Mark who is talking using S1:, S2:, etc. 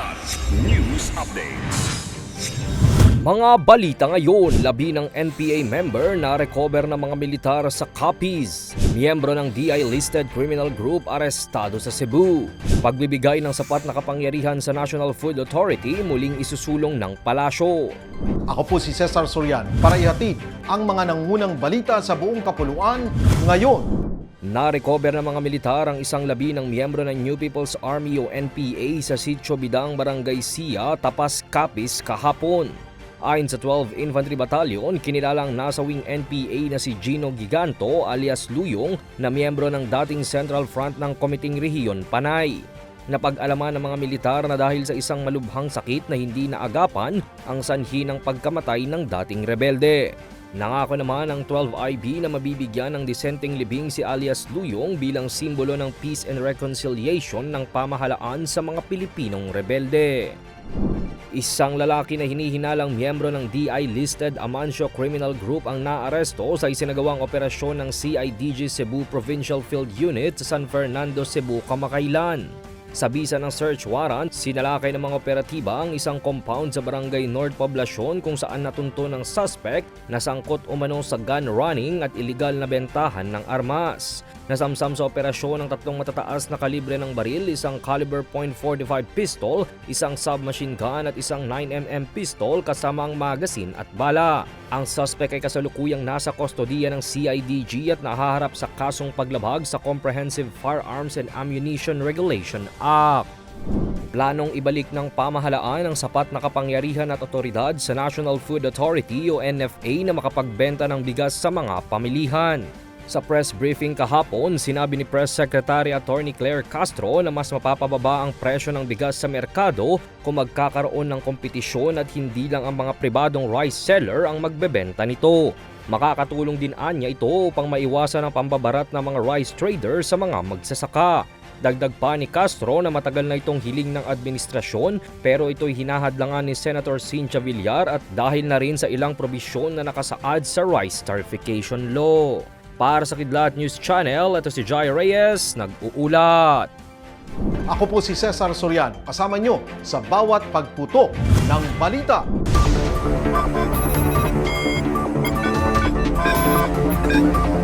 S1: Kilat News Updates.
S2: Mga balita ngayon, labi ng NPA member na recover ng mga militar sa Capiz. Miyembro ng DI-listed criminal group arestado sa Cebu. Pagbibigay ng sapat na kapangyarihan sa National Food Authority muling isusulong ng palasyo.
S3: Ako po si Cesar Sorian para ihatid ang mga nangunang balita sa buong kapuluan ngayon.
S2: Na-recover ng mga militar ang isang labi ng miyembro ng New People's Army o NPA sa Sitio Bidang, Barangay Sia, Tapas, Capiz kahapon. Ayon sa 12 Infantry Battalion, kinilalang nasa wing NPA na si Gino Giganto alias Luyong na miyembro ng dating Central Front ng Komiting Rehiyon Panay. Napag-alaman ng mga militar na dahil sa isang malubhang sakit na hindi naagapan ang sanhi ng pagkamatay ng dating rebelde. Nangako naman ang 12IB na mabibigyan ng disenteng libing si alias Luyong bilang simbolo ng peace and reconciliation ng pamahalaan sa mga Pilipinong rebelde. Isang lalaki na hinihinalang miyembro ng DI-listed Amancio Criminal Group ang naaresto sa isinagawang operasyon ng CIDG Cebu Provincial Field Unit sa San Fernando, Cebu kamakailan. Sa bisa ng search warrant, sinalakay ng mga operatiba ang isang compound sa barangay North Poblacion kung saan natunto ng suspect na sangkot umano sa gun running at iligal na bentahan ng armas. Nasamsam sa operasyon ng tatlong matataas na kalibre ng baril, isang caliber .45 pistol, isang submachine gun at isang 9mm pistol kasama ang magazine at bala. Ang suspect ay kasalukuyang nasa kustodiya ng CIDG at nahaharap sa kasong paglabag sa Comprehensive Firearms and Ammunition Regulation Act. Planong ibalik ng pamahalaan ang sapat na kapangyarihan at otoridad sa National Food Authority o NFA na makapagbenta ng bigas sa mga pamilihan. Sa press briefing kahapon, sinabi ni Press Secretary Attorney Claire Castro na mas mapapababa ang presyo ng bigas sa merkado kung magkakaroon ng kompetisyon at hindi lang ang mga pribadong rice seller ang magbebenta nito. Makakatulong din anya ito upang maiwasan ang pambabarat ng mga rice trader sa mga magsasaka. Dagdag pa ni Castro na matagal na itong hiling ng administrasyon pero ito'y hinahadlangan ni Senator Cynthia Villar at dahil na rin sa ilang probisyon na nakasaad sa Rice Tarification Law. Para sa Kidlat News Channel, ito si Jai Reyes, nag-uulat.
S3: Ako po si Cesar Sorian, kasama nyo sa bawat pagputo ng balita.
S1: Kilat